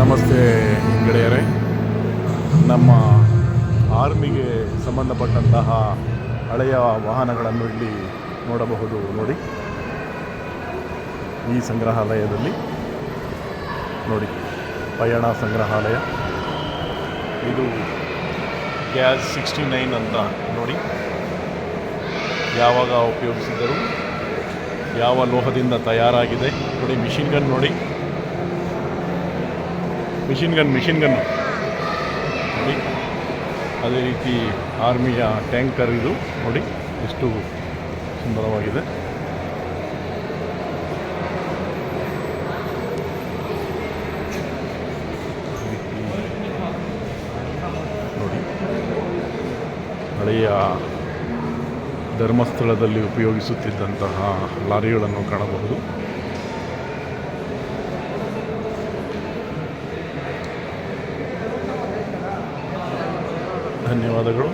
ನಮಸ್ತೆ ಗೆಳೆಯರೇ. ನಮ್ಮ ಆರ್ಮಿಗೆ ಸಂಬಂಧಪಟ್ಟಂತಹ ಹಳೆಯ ವಾಹನಗಳನ್ನು ಇಲ್ಲಿ ನೋಡಬಹುದು ನೋಡಿ. ಈ ಸಂಗ್ರಹಾಲಯದಲ್ಲಿ ನೋಡಿ, ಪಯಣ ಸಂಗ್ರಹಾಲಯ. ಇದು ಗ್ಯಾಸ್ ಸಿಕ್ಸ್ಟಿ ನೈನ್ ಅಂತ ನೋಡಿ. ಯಾವಾಗ ಉಪಯೋಗಿಸಿದರು ಯಾವ ಲೋಹದಿಂದ ತಯಾರಾಗಿದೆ. ನೋಡಿ, ಮಿಷಿನ್ ಗನ್ ನೋಡಿ. ಮಿಷಿನ್ ಗನ್ ಮಿಷಿನ್ ಗನ್ ನೋಡಿ, ಅದೇ ರೀತಿ ಆರ್ಮಿಯ ಟ್ಯಾಂಕರ್ ಇದು. ನೋಡಿ, ಎಷ್ಟು ಸುಂದರವಾಗಿದೆ. ನೋಡಿ, ಹಳೆಯ ಧರ್ಮಸ್ಥಳದಲ್ಲಿ ಉಪಯೋಗಿಸುತ್ತಿದ್ದಂತಹ ಲಾರಿಗಳನ್ನು ಕಾಣಬಹುದು. ಧನ್ಯವಾದಗಳು